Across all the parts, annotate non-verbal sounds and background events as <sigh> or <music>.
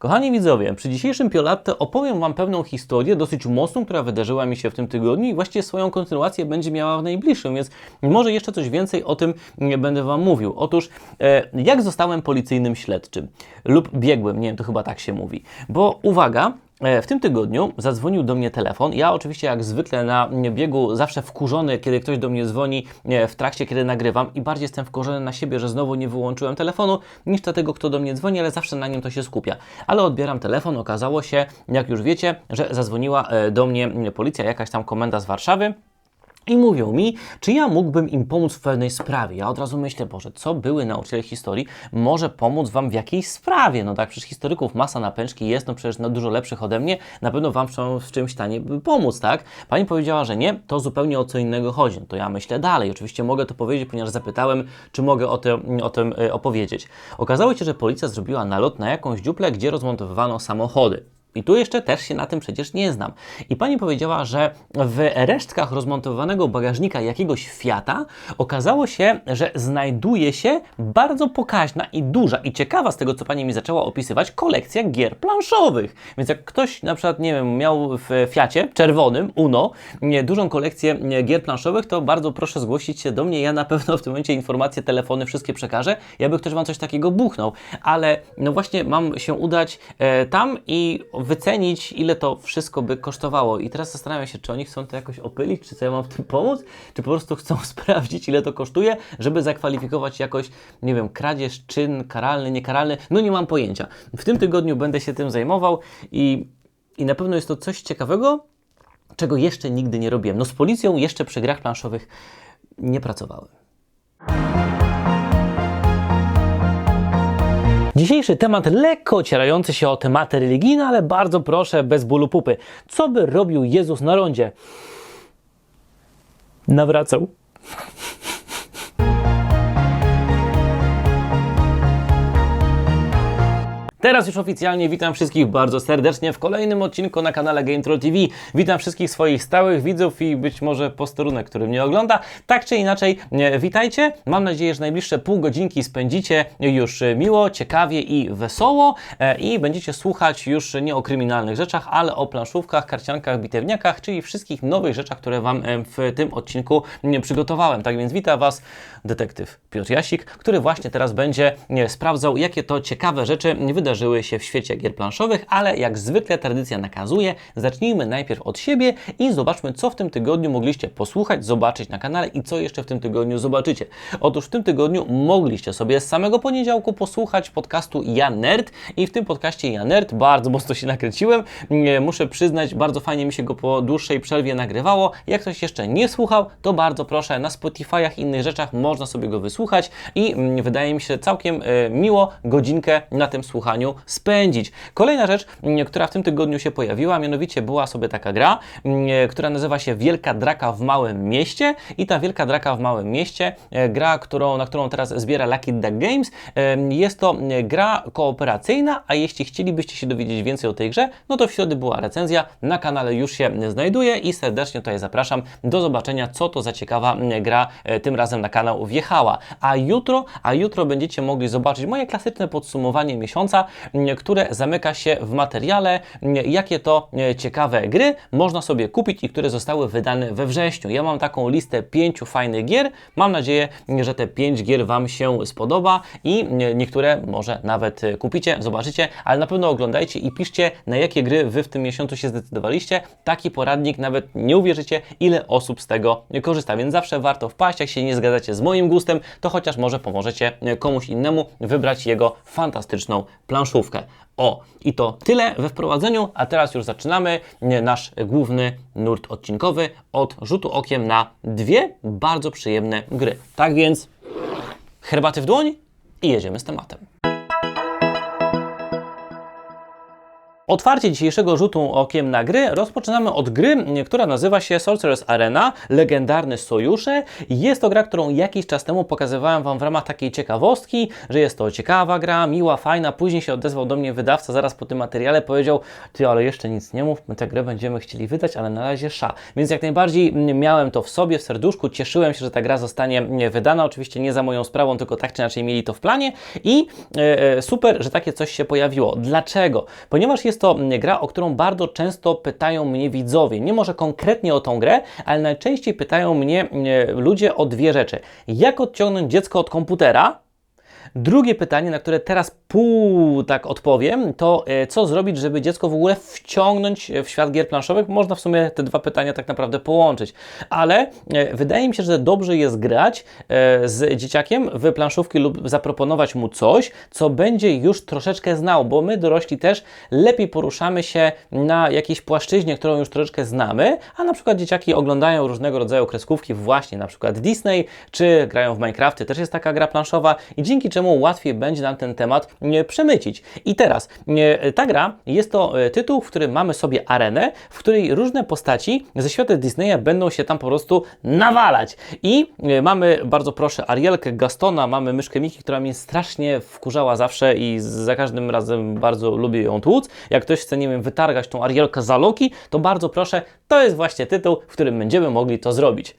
Kochani widzowie, przy dzisiejszym Piolatto opowiem Wam pewną historię, dosyć mocną, która wydarzyła mi się w tym tygodniu i właściwie swoją kontynuację będzie miała w najbliższym, więc może jeszcze coś więcej o tym będę Wam mówił. Otóż, e, jak zostałem policyjnym śledczym lub biegłym, nie wiem, to chyba tak się mówi, bo uwaga, w tym tygodniu zadzwonił do mnie telefon. Ja oczywiście jak zwykle na biegu zawsze wkurzony, kiedy ktoś do mnie dzwoni e, w trakcie, kiedy nagrywam i bardziej jestem wkurzony na siebie, że znowu nie wyłączyłem telefonu, niż na tego, kto do mnie dzwoni, ale zawsze na nim to się skupia. Ale odbieram telefon, okazało się, jak już wiecie, że zadzwoniła e, do mnie policja, jakaś tam komenda z Warszawy. I mówią mi, czy ja mógłbym im pomóc w pewnej sprawie. Ja od razu myślę, Boże, co były nauczyciele historii, może pomóc Wam w jakiejś sprawie. No tak, przecież historyków masa na pęczki jest, no przecież no, dużo lepszych ode mnie, na pewno Wam w czymś stanie pomóc, tak? Pani powiedziała, że nie, to zupełnie o co innego chodzi. No to ja myślę dalej. Oczywiście mogę to powiedzieć, ponieważ zapytałem, czy mogę o tym, o tym y, opowiedzieć. Okazało się, że policja zrobiła nalot na jakąś dziuplę, gdzie rozmontowywano samochody. I tu jeszcze też się na tym przecież nie znam. I pani powiedziała, że w resztkach rozmontowanego bagażnika jakiegoś Fiata okazało się, że znajduje się bardzo pokaźna i duża i ciekawa z tego, co pani mi zaczęła opisywać, kolekcja gier planszowych. Więc jak ktoś na przykład, nie wiem, miał w Fiacie czerwonym, Uno, dużą kolekcję gier planszowych, to bardzo proszę zgłosić się do mnie. Ja na pewno w tym momencie informacje, telefony wszystkie przekażę, jakby ktoś Wam coś takiego buchnął. Ale no właśnie mam się udać e, tam i wycenić, ile to wszystko by kosztowało. I teraz zastanawiam się, czy oni chcą to jakoś opylić, czy co ja mam w tym pomóc, czy po prostu chcą <laughs> sprawdzić, ile to kosztuje, żeby zakwalifikować jakoś, nie wiem, kradzież, czyn karalny, niekaralny. No nie mam pojęcia. W tym tygodniu będę się tym zajmował i, i na pewno jest to coś ciekawego, czego jeszcze nigdy nie robiłem. No z policją jeszcze przy grach planszowych nie pracowałem. Dzisiejszy temat lekko ocierający się o tematy religijne, ale bardzo proszę, bez bólu pupy. Co by robił Jezus na rondzie? Nawracał. Teraz już oficjalnie witam wszystkich bardzo serdecznie w kolejnym odcinku na kanale GameTroll TV. Witam wszystkich swoich stałych widzów i być może posterunek, który mnie ogląda. Tak czy inaczej, witajcie. Mam nadzieję, że najbliższe pół godzinki spędzicie już miło, ciekawie i wesoło e, i będziecie słuchać już nie o kryminalnych rzeczach, ale o planszówkach, karciankach, bitewniakach, czyli wszystkich nowych rzeczach, które Wam e, w tym odcinku przygotowałem. Tak więc witam Was detektyw Piotr Jasik, który właśnie teraz będzie sprawdzał, jakie to ciekawe rzeczy wydarzyły wydarzyły się w świecie gier planszowych, ale jak zwykle tradycja nakazuje, zacznijmy najpierw od siebie i zobaczmy, co w tym tygodniu mogliście posłuchać, zobaczyć na kanale i co jeszcze w tym tygodniu zobaczycie. Otóż w tym tygodniu mogliście sobie z samego poniedziałku posłuchać podcastu Ja Nerd i w tym podcaście Ja Nerd bardzo mocno się nakręciłem. Muszę przyznać, bardzo fajnie mi się go po dłuższej przerwie nagrywało. Jak ktoś jeszcze nie słuchał, to bardzo proszę, na Spotify'ach i innych rzeczach można sobie go wysłuchać i mm, wydaje mi się całkiem e, miło godzinkę na tym słuchaniu spędzić. Kolejna rzecz, która w tym tygodniu się pojawiła, mianowicie była sobie taka gra, która nazywa się Wielka Draka w Małym Mieście i ta Wielka Draka w Małym Mieście, e, gra, którą, na którą teraz zbiera Lucky Duck Games, jest to gra kooperacyjna, a jeśli chcielibyście się dowiedzieć więcej o tej grze, no to w środę była recenzja, na kanale już się znajduje i serdecznie tutaj zapraszam do zobaczenia, co to za ciekawa gra e, tym razem na kanał wjechała. A jutro, a jutro będziecie mogli zobaczyć moje klasyczne podsumowanie miesiąca, które zamyka się w materiale, jakie to ciekawe gry można sobie kupić i które zostały wydane we wrześniu. Ja mam taką listę pięciu fajnych gier. Mam nadzieję, że te pięć gier Wam się spodoba i niektóre może nawet kupicie, zobaczycie, ale na pewno oglądajcie i piszcie, na jakie gry Wy w tym miesiącu się zdecydowaliście. Taki poradnik nawet nie uwierzycie, ile osób z tego korzysta, więc zawsze warto wpaść. Jak się nie zgadzacie z moim gustem, to chociaż może pomożecie komuś innemu wybrać jego fantastyczną planszówkę. O, i to tyle we wprowadzeniu, a teraz już zaczynamy nasz główny nurt odcinkowy od rzutu okiem na dwie bardzo przyjemne gry. Tak więc herbaty w dłoń i jedziemy z tematem. Otwarcie dzisiejszego rzutu okiem na gry rozpoczynamy od gry, która nazywa się Sorcerer's Arena, legendarny sojusze. Jest to gra, którą jakiś czas temu pokazywałem Wam w ramach takiej ciekawostki, że jest to ciekawa gra, miła, fajna. Później się odezwał do mnie wydawca zaraz po tym materiale, powiedział, ty, ale jeszcze nic nie mów, my tę grę będziemy chcieli wydać, ale na razie sza. Więc jak najbardziej m, miałem to w sobie, w serduszku, cieszyłem się, że ta gra zostanie m, wydana, oczywiście nie za moją sprawą, tylko tak czy inaczej mieli to w planie i e, e, super, że takie coś się pojawiło. Dlaczego? Ponieważ jest to gra, o którą bardzo często pytają mnie widzowie. Nie może konkretnie o tą grę, ale najczęściej pytają mnie mm, ludzie o dwie rzeczy. Jak odciągnąć dziecko od komputera? Drugie pytanie, na które teraz pół tak odpowiem, to e, co zrobić, żeby dziecko w ogóle wciągnąć w świat gier planszowych? Można w sumie te dwa pytania tak naprawdę połączyć, ale e, wydaje mi się, że dobrze jest grać e, z dzieciakiem w planszówki lub zaproponować mu coś, co będzie już troszeczkę znał, bo my dorośli też lepiej poruszamy się na jakiejś płaszczyźnie, którą już troszeczkę znamy, a na przykład dzieciaki oglądają różnego rodzaju kreskówki, właśnie na przykład Disney, czy grają w Minecrafty, też jest taka gra planszowa i dzięki czemu łatwiej będzie nam ten temat przemycić. I teraz nie, ta gra jest to e, tytuł, w którym mamy sobie arenę, w której różne postaci ze świata Disneya będą się tam po prostu nawalać. I e, mamy, bardzo proszę, Arielkę, Gastona, mamy myszkę Miki, która mnie strasznie wkurzała zawsze i za każdym razem bardzo lubię ją tłuc. Jak ktoś chce, nie wiem, wytargać tą Arielkę za Loki, to bardzo proszę, to jest właśnie tytuł, w którym będziemy mogli to zrobić.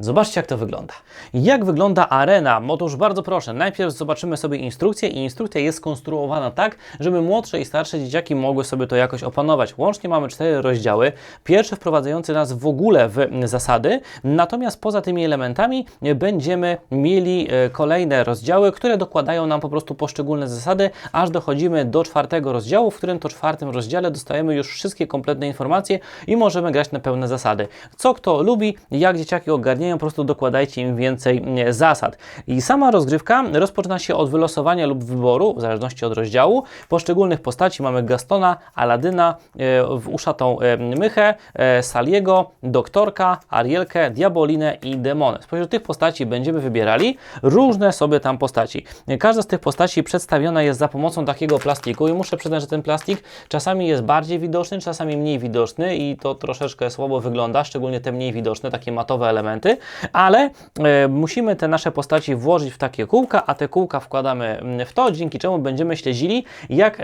Zobaczcie, jak to wygląda. Jak wygląda arena? Otóż bardzo proszę, najpierw zobaczymy sobie instrukcję i instrukcja jest skonstruowana tak, żeby młodsze i starsze dzieciaki mogły sobie to jakoś opanować. Łącznie mamy cztery rozdziały. Pierwszy wprowadzający nas w ogóle w zasady, natomiast poza tymi elementami będziemy mieli e, kolejne rozdziały, które dokładają nam po prostu poszczególne zasady, aż dochodzimy do czwartego rozdziału, w którym to czwartym rozdziale dostajemy już wszystkie kompletne informacje i możemy grać na pełne zasady. Co kto lubi, jak dzieciaki ogarniają, po prostu dokładajcie im więcej e, zasad. I sama rozgrywka rozpoczyna się od wylosowania lub wyboru, w zależności od rozdziału, poszczególnych postaci. Mamy Gastona, Aladyna, e, w uszatą e, Mychę, Saliego, Doktorka, Arielkę, Diabolinę i Demonę. Spośród tych postaci będziemy wybierali różne sobie tam postaci. Każda z tych postaci przedstawiona jest za pomocą takiego plastiku i muszę przyznać, że ten plastik czasami jest bardziej widoczny, czasami mniej widoczny i to troszeczkę słabo wygląda, szczególnie te mniej widoczne, takie matowe elementy ale e, musimy te nasze postaci włożyć w takie kółka, a te kółka wkładamy mm, w to, dzięki czemu będziemy śledzili, jak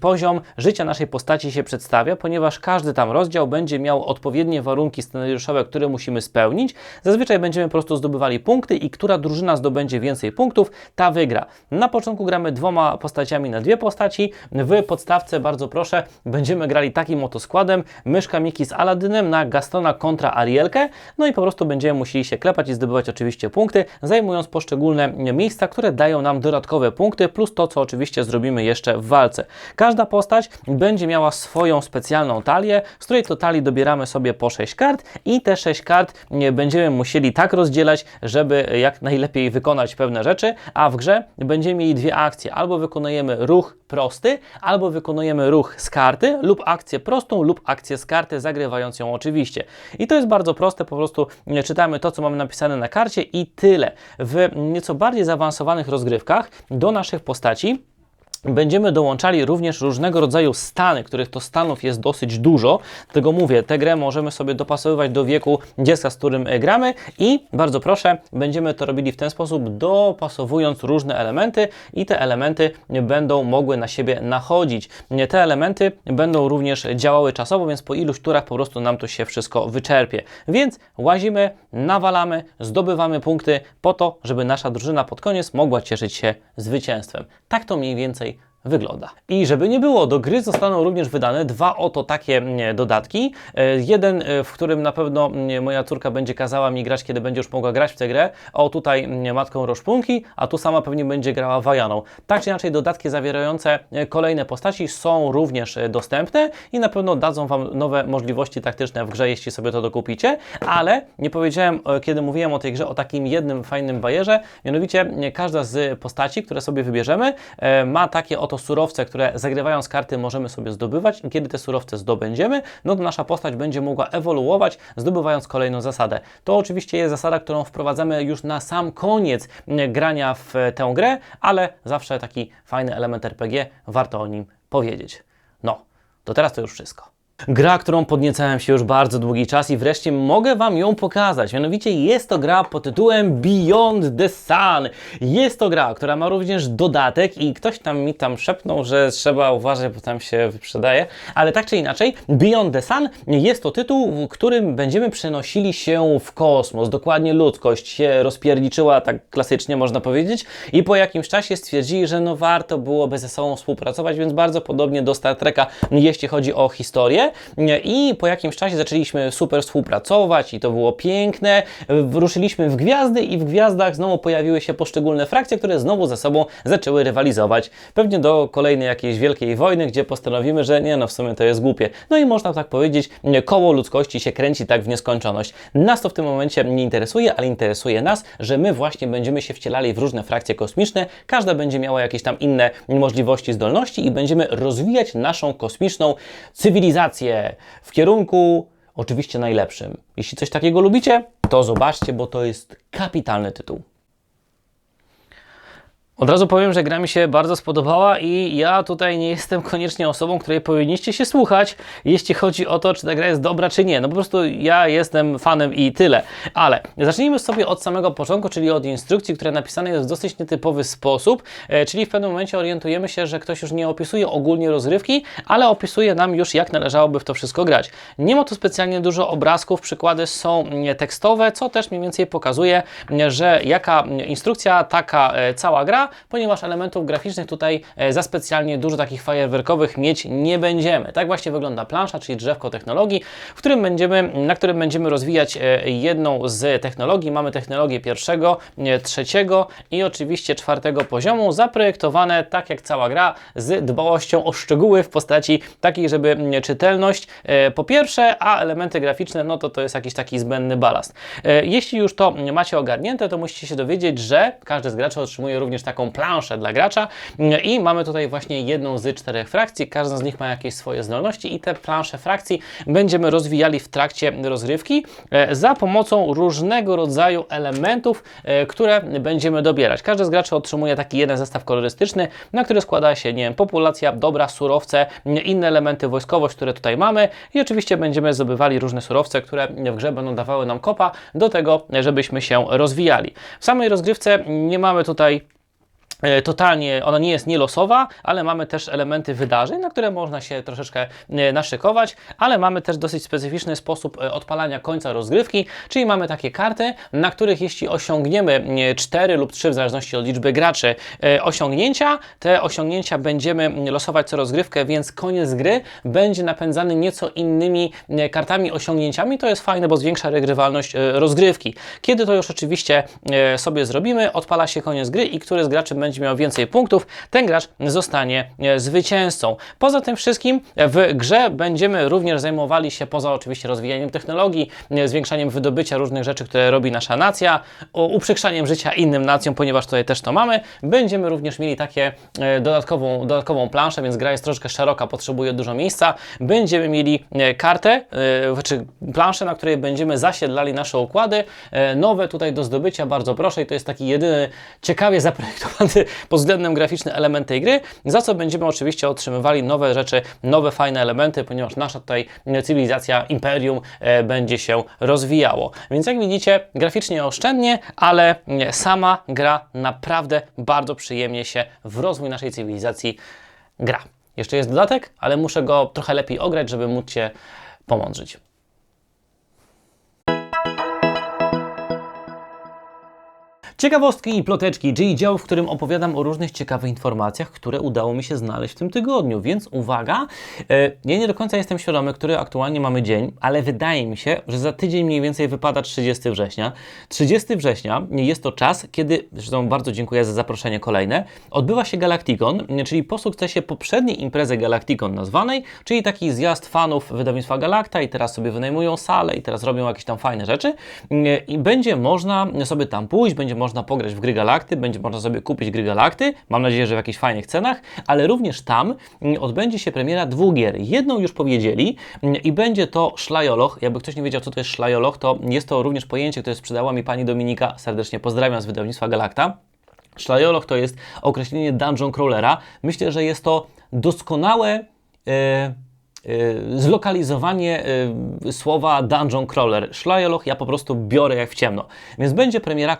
poziom życia naszej postaci się przedstawia, ponieważ każdy tam rozdział będzie miał odpowiednie warunki scenariuszowe, które musimy spełnić. Zazwyczaj będziemy po prostu zdobywali punkty i która drużyna zdobędzie więcej punktów, ta wygra. Na początku gramy dwoma postaciami na dwie postaci. W podstawce, bardzo proszę, będziemy grali takim oto składem. Myszka Miki z Aladynem na Gastona kontra Arielkę. No i po prostu będziemy musieli się klepać i zdobywać oczywiście punkty, zajmując poszczególne miejsca, które dają nam dodatkowe punkty, plus to, co oczywiście zrobimy jeszcze w walce. Każda postać będzie miała swoją specjalną talię, z której to talii dobieramy sobie po 6 kart i te 6 kart będziemy musieli tak rozdzielać, żeby jak najlepiej wykonać pewne rzeczy, a w grze będziemy mieli dwie akcje. Albo wykonujemy ruch prosty, albo wykonujemy ruch z karty lub akcję prostą lub akcję z karty, zagrywając ją oczywiście. I to jest bardzo proste, po prostu czytamy to, co mamy napisane na karcie i tyle. W nieco bardziej zaawansowanych rozgrywkach do naszych postaci Będziemy dołączali również różnego rodzaju stany, których to stanów jest dosyć dużo. Dlatego mówię, tę grę możemy sobie dopasowywać do wieku dziecka, z którym e, gramy i bardzo proszę, będziemy to robili w ten sposób, dopasowując różne elementy i te elementy będą mogły na siebie nachodzić. Te elementy będą również działały czasowo, więc po iluś turach po prostu nam to się wszystko wyczerpie. Więc łazimy, nawalamy, zdobywamy punkty po to, żeby nasza drużyna pod koniec mogła cieszyć się zwycięstwem. Tak to mniej więcej wygląda. I żeby nie było, do gry zostaną również wydane dwa oto takie mm, dodatki. E, jeden, e, w którym na pewno mm, moja córka będzie kazała mi grać, kiedy będzie już mogła grać w tę grę. O, tutaj mm, matką Roszpunki, a tu sama pewnie będzie grała Wajaną. Tak czy inaczej, dodatki zawierające e, kolejne postaci są również dostępne i na pewno dadzą Wam nowe możliwości taktyczne w grze, jeśli sobie to dokupicie, ale nie powiedziałem, kiedy mówiłem o tej grze, o takim jednym fajnym bajerze, mianowicie każda z postaci, które sobie wybierzemy, ma takie oto to surowce, które zagrywając karty możemy sobie zdobywać i kiedy te surowce zdobędziemy, no to nasza postać będzie mogła ewoluować, zdobywając kolejną zasadę. To oczywiście jest zasada, którą wprowadzamy już na sam koniec grania w tę grę, ale zawsze taki fajny element RPG, warto o nim powiedzieć. No, to teraz to już wszystko. Gra, którą podniecałem się już bardzo długi czas i wreszcie mogę Wam ją pokazać. Mianowicie jest to gra pod tytułem Beyond the Sun. Jest to gra, która ma również dodatek i ktoś tam mi tam szepnął, że trzeba uważać, bo tam się wyprzedaje. Ale tak czy inaczej, Beyond the Sun jest to tytuł, w którym będziemy przenosili się w kosmos. Dokładnie ludzkość się rozpierniczyła, tak klasycznie można powiedzieć, i po jakimś czasie stwierdzili, że no warto byłoby ze sobą współpracować, więc bardzo podobnie do Star Treka, jeśli chodzi o historię. I po jakimś czasie zaczęliśmy super współpracować i to było piękne. Ruszyliśmy w gwiazdy i w gwiazdach znowu pojawiły się poszczególne frakcje, które znowu ze sobą zaczęły rywalizować. Pewnie do kolejnej jakiejś wielkiej wojny, gdzie postanowimy, że nie no, w sumie to jest głupie. No i można tak powiedzieć, koło ludzkości się kręci tak w nieskończoność. Nas to w tym momencie nie interesuje, ale interesuje nas, że my właśnie będziemy się wcielali w różne frakcje kosmiczne. Każda będzie miała jakieś tam inne możliwości, zdolności i będziemy rozwijać naszą kosmiczną cywilizację w kierunku oczywiście najlepszym. Jeśli coś takiego lubicie, to zobaczcie, bo to jest kapitalny tytuł. Od razu powiem, że gra mi się bardzo spodobała i ja tutaj nie jestem koniecznie osobą, której powinniście się słuchać, jeśli chodzi o to, czy ta gra jest dobra, czy nie. No po prostu ja jestem fanem i tyle. Ale zacznijmy sobie od samego początku, czyli od instrukcji, która napisana jest w dosyć nietypowy sposób, e, czyli w pewnym momencie orientujemy się, że ktoś już nie opisuje ogólnie rozrywki, ale opisuje nam już, jak należałoby w to wszystko grać. Nie ma tu specjalnie dużo obrazków, przykłady są tekstowe, co też mniej więcej pokazuje, że jaka instrukcja, taka e, cała gra, ponieważ elementów graficznych tutaj e, za specjalnie dużo takich fajerwerkowych mieć nie będziemy. Tak właśnie wygląda plansza, czyli drzewko technologii, w którym będziemy, na którym będziemy rozwijać e, jedną z technologii. Mamy technologię pierwszego, e, trzeciego i oczywiście czwartego poziomu, zaprojektowane tak jak cała gra, z dbałością o szczegóły w postaci takiej, żeby czytelność po pierwsze, a elementy graficzne, no to to jest jakiś taki zbędny balast. Jeśli już to macie ogarnięte, to musicie się dowiedzieć, że każdy z graczy otrzymuje również taką taką planszę dla gracza i mamy tutaj właśnie jedną z czterech frakcji, każda z nich ma jakieś swoje zdolności i te plansze frakcji będziemy rozwijali w trakcie rozrywki e, za pomocą różnego rodzaju elementów, e, które będziemy dobierać. Każdy z graczy otrzymuje taki jeden zestaw kolorystyczny, na który składa się, nie wiem, populacja, dobra, surowce, inne elementy, wojskowość, które tutaj mamy i oczywiście będziemy zdobywali różne surowce, które w grze będą dawały nam kopa do tego, żebyśmy się rozwijali. W samej rozgrywce nie mamy tutaj totalnie, ona nie jest nielosowa, ale mamy też elementy wydarzeń, na które można się troszeczkę e, naszykować, ale mamy też dosyć specyficzny sposób e, odpalania końca rozgrywki, czyli mamy takie karty, na których jeśli osiągniemy 4 lub 3 w zależności od liczby graczy osiągnięcia, te osiągnięcia będziemy losować co rozgrywkę, więc koniec gry będzie napędzany nieco innymi kartami osiągnięciami. To jest fajne, bo zwiększa regrywalność rozgrywki. Kiedy to już oczywiście sobie zrobimy, odpala się koniec gry i który z graczy będzie miał więcej punktów, ten gracz zostanie e, zwycięzcą. Poza tym wszystkim w grze będziemy również zajmowali się, poza oczywiście rozwijaniem technologii, e, zwiększaniem wydobycia różnych rzeczy, które robi nasza nacja, uprzykrzaniem życia innym nacjom, ponieważ tutaj też to mamy, będziemy również mieli takie e, dodatkową, dodatkową planszę, więc gra jest troszkę szeroka, potrzebuje dużo miejsca. Będziemy mieli kartę, czy planszę, na której będziemy zasiedlali nasze układy, nowe tutaj do zdobycia, bardzo proszę i to jest taki jedyny ciekawie zaprojektowany <laughs> pod względem graficznym element tej gry, za co będziemy oczywiście otrzymywali nowe rzeczy, nowe fajne elementy, ponieważ nasza tutaj cywilizacja, imperium e, będzie się rozwijało. Więc jak widzicie, graficznie oszczędnie, ale sama gra naprawdę bardzo przyjemnie się w rozwój naszej cywilizacji gra. Jeszcze jest dodatek, ale muszę go trochę lepiej ograć, żeby móc się pomądrzyć. Ciekawostki i ploteczki, czyli dział, w którym opowiadam o różnych ciekawych informacjach, które udało mi się znaleźć w tym tygodniu. Więc uwaga, e, ja nie do końca jestem świadomy, który aktualnie mamy dzień, ale wydaje mi się, że za tydzień mniej więcej wypada 30 września. 30 września jest to czas, kiedy, zresztą bardzo dziękuję za zaproszenie kolejne, odbywa się Galacticon, czyli po sukcesie poprzedniej imprezy Galacticon nazwanej, czyli taki zjazd fanów wydawnictwa Galacta i teraz sobie wynajmują salę i teraz robią jakieś tam fajne rzeczy i będzie można sobie tam pójść, będzie można można pograć w gry Galakty, będzie można sobie kupić gry Galakty, mam nadzieję, że w jakichś fajnych cenach, ale również tam mm, odbędzie się premiera dwóch gier. Jedną już powiedzieli mm, i będzie to Szlajoloch. Jakby ktoś nie wiedział, co to jest Szlajoloch, to jest to również pojęcie, które sprzedała mi pani Dominika, serdecznie pozdrawiam z wydawnictwa Galakta. Szlajoloch to jest określenie dungeon crawlera. Myślę, że jest to doskonałe... Yy zlokalizowanie y, słowa dungeon crawler. Szlajoloch ja po prostu biorę jak w ciemno. Więc będzie premiera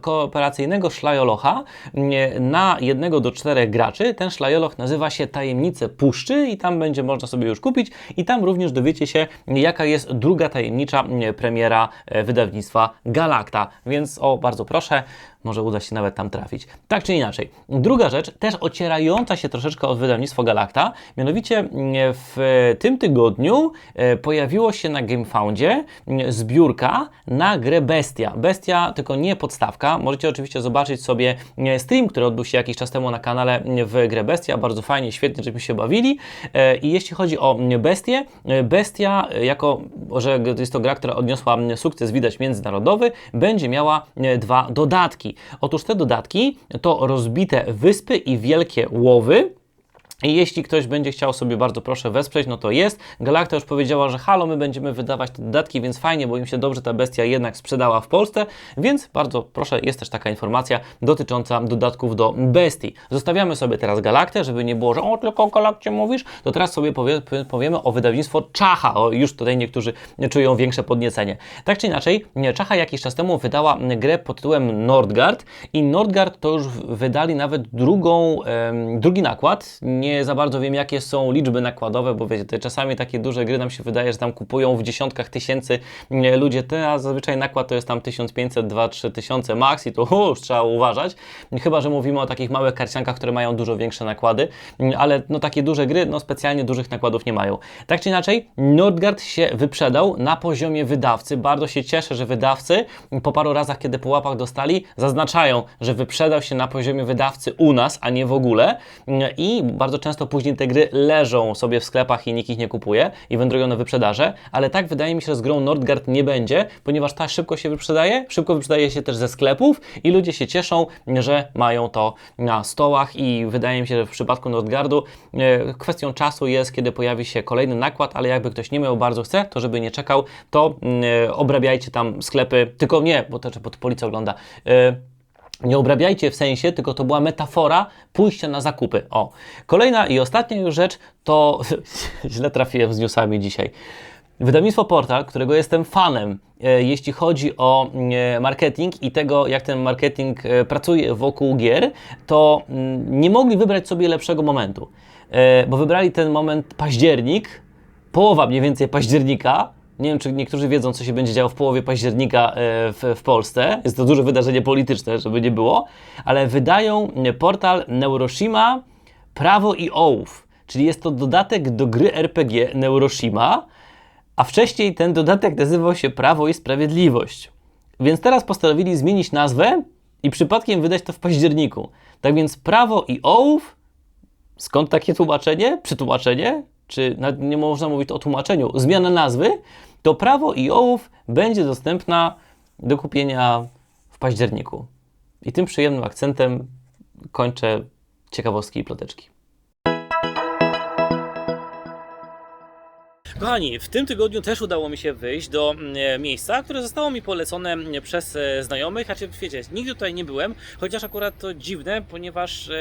kooperacyjnego szlajolocha y, na jednego do czterech graczy. Ten szlajoloch nazywa się Tajemnice Puszczy i tam będzie można sobie już kupić i tam również dowiecie się jaka jest druga tajemnicza y, premiera y, wydawnictwa Galacta. Więc o, bardzo proszę, może uda się nawet tam trafić. Tak czy inaczej. Druga rzecz, też ocierająca się troszeczkę od wydawnictwa Galacta, mianowicie mm, w tym tygodniu e, pojawiło się na GameFoundzie mm, zbiórka na grę Bestia. Bestia, tylko nie podstawka. Możecie oczywiście zobaczyć sobie mm, stream, który odbył się jakiś czas temu na kanale w grę Bestia. Bardzo fajnie, świetnie, żeśmy się bawili. E, I jeśli chodzi o Bestię, e, Bestia, jako że jest to gra, która odniosła sukces, widać, międzynarodowy, będzie miała dwa dodatki. Otóż te dodatki to rozbite wyspy i wielkie łowy. I jeśli ktoś będzie chciał sobie bardzo proszę wesprzeć, no to jest. Galacta już powiedziała, że halo, my będziemy wydawać te dodatki, więc fajnie, bo im się dobrze ta bestia jednak sprzedała w Polsce, więc bardzo proszę, jest też taka informacja dotycząca dodatków do bestii. Zostawiamy sobie teraz Galaktę, żeby nie było, że o, tylko o Galakcie mówisz, to teraz sobie powie, powiemy o wydawnictwo Czacha. O, już tutaj niektórzy czują większe podniecenie. Tak czy inaczej, Czacha jakiś czas temu wydała grę pod tytułem Nordgard i Nordgard to już wydali nawet drugą, drugi nakład. Nie za bardzo wiem, jakie są liczby nakładowe, bo wiecie, czasami takie duże gry nam się wydaje, że tam kupują w dziesiątkach tysięcy e, ludzie te, a zazwyczaj nakład to jest tam 1500, 2, 3 tysiące max i to u, już trzeba uważać. Chyba, że mówimy o takich małych karciankach, które mają dużo większe nakłady, Mm, ale no takie duże gry, no specjalnie dużych nakładów nie mają. Tak czy inaczej, Nordgard się wyprzedał na poziomie wydawcy. Bardzo się cieszę, że wydawcy po paru razach, kiedy po łapach dostali, zaznaczają, że wyprzedał się na poziomie wydawcy u nas, a nie w ogóle. Mm, I bardzo często później te gry leżą sobie w sklepach i nikt ich nie kupuje i wędrują na wyprzedaże, ale tak wydaje mi się, że z grą Nordgard nie będzie, ponieważ ta szybko się wyprzedaje, szybko wyprzedaje się też ze sklepów i ludzie się cieszą, że mają to na stołach i wydaje mi się, że w przypadku Nordgardu e, kwestią czasu jest, kiedy pojawi się kolejny nakład, ale jakby ktoś nie miał, bardzo chce, to żeby nie czekał, to mm, e, obrabiajcie tam sklepy, tylko nie, bo bo to policja ogląda. Nie obrabiajcie w sensie, tylko to była metafora pójścia na zakupy. O. Kolejna i ostatnia już rzecz to <laughs> źle trafiłem z newsami dzisiaj. Wydawnictwo Portal, którego jestem fanem, e, jeśli chodzi o e, marketing i tego, jak ten marketing e, pracuje wokół gier, to mm, nie mogli wybrać sobie lepszego momentu, bo wybrali ten moment październik, połowa mniej więcej października. Nie wiem, czy niektórzy wiedzą, co się będzie działo w połowie października e, w, w Polsce. Jest to duże wydarzenie polityczne, żeby nie było, ale wydają e, portal Neuroshima Prawo i Ołów, czyli jest to dodatek do gry RPG Neuroshima, a wcześniej ten dodatek nazywał się Prawo i Sprawiedliwość. Więc teraz postanowili zmienić nazwę i przypadkiem wydać to w październiku. Tak więc Prawo i Ołów Skąd takie tłumaczenie? Przetłumaczenie? Czy nie można mówić o tłumaczeniu? Zmiana nazwy? To prawo i ołów będzie dostępna do kupienia w październiku. I tym przyjemnym akcentem kończę ciekawostki i ploteczki. Kochani, w tym tygodniu też udało mi się wyjść do mm, miejsca, które zostało mi polecone mm, przez e, znajomych. Znaczy, wiecie, nigdy tutaj nie byłem, chociaż akurat to dziwne, ponieważ e,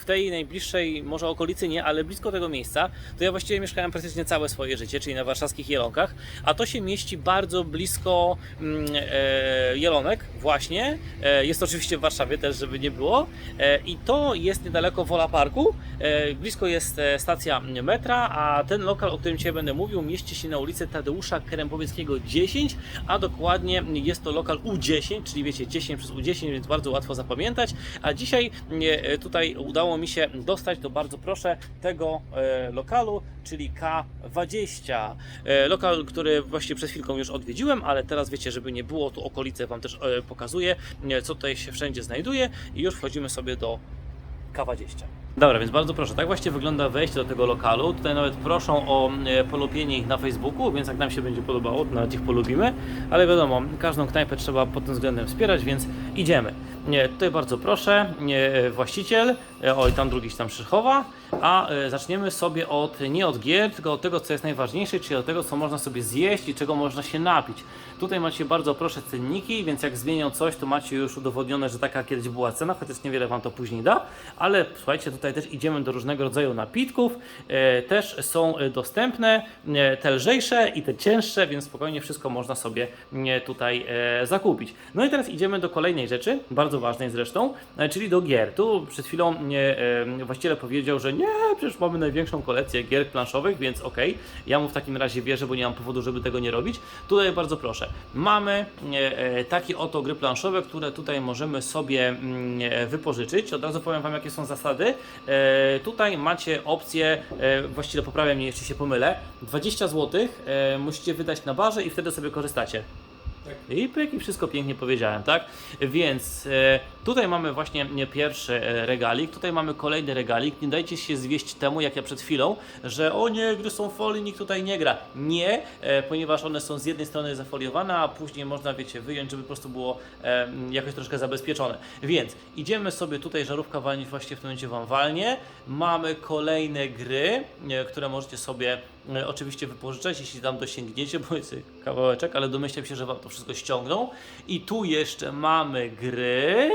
w tej najbliższej, może okolicy nie, ale blisko tego miejsca, to ja właściwie mieszkałem praktycznie całe swoje życie, czyli na warszawskich Jelonkach, a to się mieści bardzo blisko mm, e, Jelonek, właśnie. E, jest oczywiście w Warszawie też, żeby nie było. E, I to jest niedaleko Wola Parku. E, blisko jest e, stacja metra, a ten lokal, o którym dzisiaj będę mówił, mieści się na ulicy Tadeusza Kerempowieckiego 10, a dokładnie jest to lokal U10, czyli wiecie 10 przez U10, więc bardzo łatwo zapamiętać. A dzisiaj e, tutaj udało mi się dostać, to bardzo proszę, tego e, lokalu, czyli K20. E, lokal, który właśnie przed chwilką już odwiedziłem, ale teraz wiecie, żeby nie było, to okolice Wam też pokazuję, co tutaj się wszędzie znajduje i już wchodzimy sobie do K20. Dobra, więc bardzo proszę, tak właśnie wygląda wejście do tego lokalu. Tutaj nawet proszą o e, polubienie ich na Facebooku, więc jak nam się będzie podobało, to nawet ich polubimy. Ale wiadomo, każdą knajpę trzeba pod tym względem wspierać, więc idziemy. Nie, tutaj bardzo proszę, nie, właściciel, e, oj tam drugi się tam przychowa, a e, zaczniemy sobie od, nie od gier, tylko od tego, co jest najważniejsze, czyli od tego, co można sobie zjeść i czego można się napić. Tutaj macie bardzo proszę cenniki, więc jak zmienią coś, to macie już udowodnione, że taka kiedyś była cena, chociaż niewiele Wam to później da, ale słuchajcie, tutaj tutaj też idziemy do różnego rodzaju napitków. E, też są dostępne e, te lżejsze i te cięższe, więc spokojnie wszystko można sobie e, tutaj zakupić. No i teraz idziemy do kolejnej rzeczy, bardzo ważnej zresztą, czyli do gier. Tu przed chwilą właściciel powiedział, że nie, przecież mamy największą kolekcję gier planszowych, więc okej, ja mu w takim razie wierzę, bo nie mam powodu, żeby tego nie robić. Tutaj bardzo proszę, mamy takie oto gry planszowe, które tutaj możemy sobie mm, wypożyczyć. Od razu powiem Wam, jakie są zasady. E, tutaj macie opcję, e, właściwie poprawiam mnie, jeśli się pomylę, 20 zł e, musicie wydać na barze i wtedy sobie korzystacie. I pyk, i wszystko pięknie powiedziałem, tak? Więc e, tutaj mamy właśnie nie, pierwszy e, regalik, tutaj mamy kolejny regalik. Nie dajcie się zwieść temu, jak ja przed chwilą, że o nie, gry są folii, nikt tutaj nie gra. Nie, e, ponieważ one są z jednej strony zafoliowane, a później można, wiecie, wyjąć, żeby po prostu było e, jakoś troszkę zabezpieczone. Więc idziemy sobie tutaj, żarówka walnie właśnie w tym momencie Wam walnie. Mamy kolejne gry, e, które możecie sobie oczywiście wypożyczać, jeśli tam dosięgniecie, bo jest kawałeczek, ale domyślam się, że Wam to wszystko ściągną. I tu jeszcze mamy gry.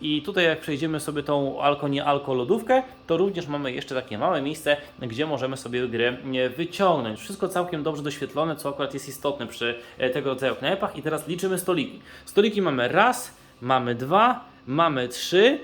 I tutaj jak przejdziemy sobie tą alko nie alko lodówkę, to również mamy jeszcze takie małe miejsce, gdzie możemy sobie gry e, wyciągnąć. Wszystko całkiem dobrze doświetlone, co akurat jest istotne przy e, tego rodzaju knajpach. I teraz liczymy stoliki. Stoliki mamy raz, mamy dwa, mamy trzy.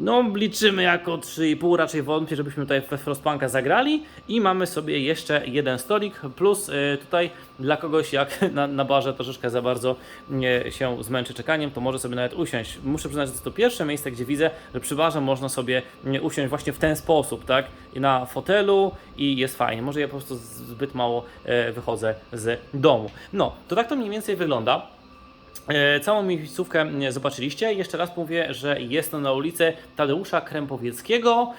No, liczymy jako 3,5, raczej wątpię, żebyśmy tutaj Frostpunka zagrali. I mamy sobie jeszcze jeden stolik, plus y, tutaj dla kogoś, jak <laughs> na, na barze troszeczkę za bardzo nie, się zmęczy czekaniem, to może sobie nawet usiąść. Muszę przyznać, że to to pierwsze miejsce, gdzie widzę, że przy barze można sobie nie, usiąść właśnie w ten sposób, tak? I na fotelu i jest fajnie. Może ja po prostu zbyt mało wychodzę z domu. No, to tak to mniej więcej wygląda. E, Całą miejscówkę mm, zobaczyliście. Jeszcze raz mówię, że jest to na ulicy Tadeusza Krępowieckiego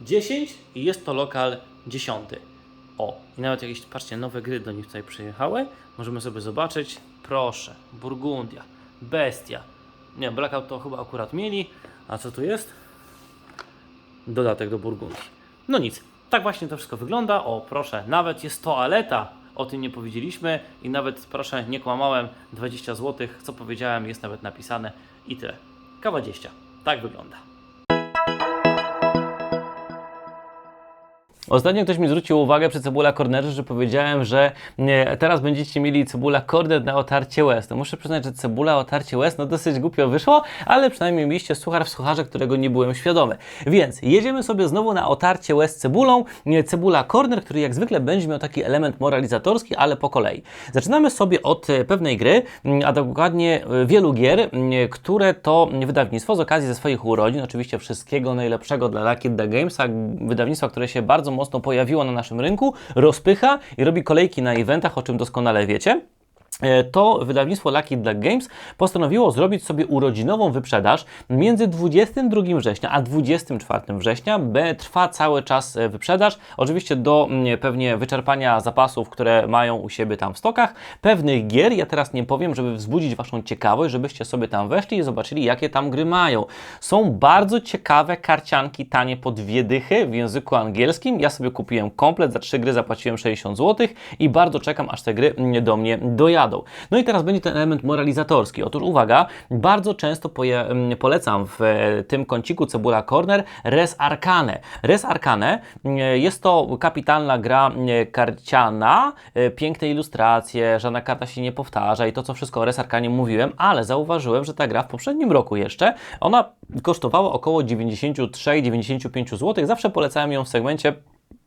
10 i jest to lokal 10. O, i nawet jakieś, patrzcie, nowe gry do nich tutaj przyjechały. Możemy sobie zobaczyć. Proszę, Burgundia, Bestia. Nie, Blackout to chyba akurat mieli. A co tu jest? Dodatek do Burgundii. No nic, tak właśnie to wszystko wygląda. O, proszę, nawet jest toaleta. O tym nie powiedzieliśmy i nawet, proszę, nie kłamałem, 20 zł, co powiedziałem, jest nawet napisane i tyle. Kawa 20. Tak wygląda. Ostatnio ktoś mi zwrócił uwagę przy Cebula Cornerze, że powiedziałem, że nie, teraz będziecie mieli Cebula Corner na otarcie łez. No muszę przyznać, że Cebula otarcie łez no dosyć głupio wyszło, ale przynajmniej mieliście suchar w sucharze, którego nie byłem świadomy. Więc jedziemy sobie znowu na otarcie łez cebulą. Nie, Cebula Corner, który jak zwykle będzie miał taki element moralizatorski, ale po kolei. Zaczynamy sobie od e, pewnej gry, m, a dokładnie e, wielu gier, m, które to wydawnictwo z okazji ze swoich urodzin, oczywiście wszystkiego najlepszego dla Lucky the Gamesa, wydawnictwa, które się bardzo mocno pojawiło na naszym rynku, rozpycha i robi kolejki na eventach, o czym doskonale wiecie. E, To wydawnictwo Lucky Duck Games postanowiło zrobić sobie urodzinową wyprzedaż między 22 września a 24 września. B- Trwa cały czas e, wyprzedaż, oczywiście do mm, pewnie wyczerpania zapasów, które mają u siebie tam w stokach, pewnych gier. Ja teraz nie powiem, żeby wzbudzić Waszą ciekawość, żebyście sobie tam weszli i zobaczyli, jakie tam gry mają. Są bardzo ciekawe karcianki tanie po dwie dychy w języku angielskim. Ja sobie kupiłem komplet, za trzy gry zapłaciłem 60 zł i bardzo czekam, aż te gry mm, do mnie dojadą. No i teraz będzie ten element moralizatorski. Otóż uwaga, bardzo często poje, mm, polecam w e, tym kąciku Cebula Corner Res Arcane. Res Arcane mm, jest to kapitalna gra mm, karciana, e, piękne ilustracje, żadna karta się nie powtarza i to, co wszystko o Res Arcanie mówiłem, ale zauważyłem, że ta gra w poprzednim roku jeszcze, ona kosztowała około 93-95 zł. Zawsze polecałem ją w segmencie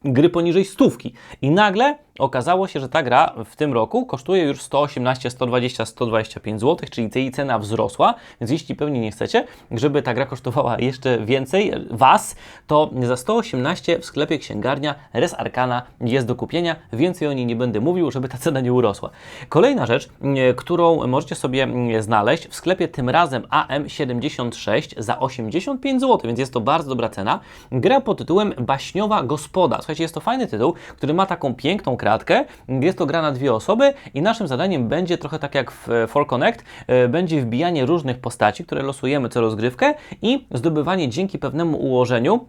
gry poniżej stówki. I nagle okazało się, że ta gra w tym roku kosztuje już 118, 120, 125 zł, czyli jej cena wzrosła, więc jeśli pewnie nie chcecie, żeby ta gra kosztowała jeszcze więcej Was, to za 118 w sklepie księgarnia Res Arcana jest do kupienia. Więcej o niej nie będę mówił, żeby ta cena nie urosła. Kolejna rzecz, e, którą możecie sobie e, znaleźć w sklepie tym razem AM76 za 85 zł, więc jest to bardzo dobra cena. Gra pod tytułem Baśniowa Gospoda. Jest to fajny tytuł, który ma taką piękną kratkę. Jest to gra na dwie osoby i naszym zadaniem będzie trochę tak jak w e, For Connect, e, będzie wbijanie różnych postaci, które losujemy co rozgrywkę i zdobywanie dzięki pewnemu ułożeniu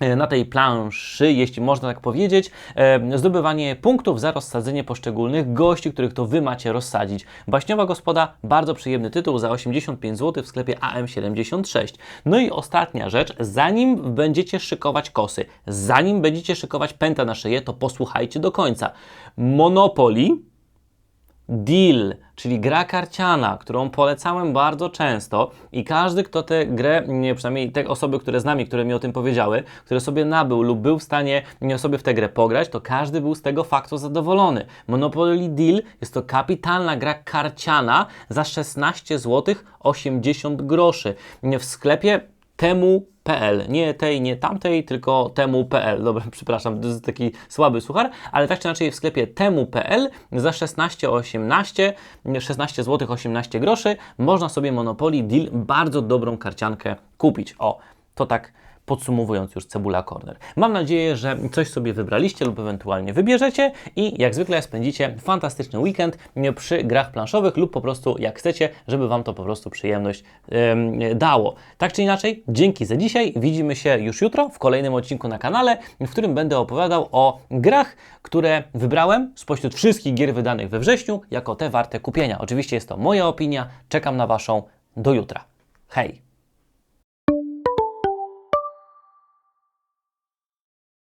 na tej planszy, jeśli można tak powiedzieć, e, zdobywanie punktów za rozsadzenie poszczególnych gości, których to Wy macie rozsadzić. Baśniowa Gospoda, bardzo przyjemny tytuł za 85 zł w sklepie AM76. No i ostatnia rzecz, zanim będziecie szykować kosy, zanim będziecie szykować pęta na szyję, to posłuchajcie do końca. Monopoly Deal, czyli gra karciana, którą polecałem bardzo często i każdy, kto tę grę, nie, przynajmniej te osoby, które z nami, które mi o tym powiedziały, które sobie nabył lub był w stanie nie, sobie w tę grę pograć, to każdy był z tego faktu zadowolony. Monopoly Deal jest to kapitalna gra karciana za 16 zł 80 groszy w sklepie temu.pl. Nie tej, nie tamtej, tylko temu.pl. Dobra, <laughs> przepraszam, to jest taki słaby suchar, ale tak czy inaczej w sklepie temu.pl za 16,18 16 zł 18 groszy można sobie Monopoly Deal bardzo dobrą karciankę kupić. O, to tak podsumowując już Cebula Corner. Mam nadzieję, że coś sobie wybraliście lub ewentualnie wybierzecie i jak zwykle spędzicie fantastyczny weekend przy grach planszowych lub po prostu jak chcecie, żeby Wam to po prostu przyjemność em, dało. Tak czy inaczej, dzięki za dzisiaj. Widzimy się już jutro w kolejnym odcinku na kanale, w którym będę opowiadał o grach, które wybrałem spośród wszystkich gier wydanych we wrześniu jako te warte kupienia. Oczywiście jest to moja opinia, czekam na Waszą. Do jutra. Hej!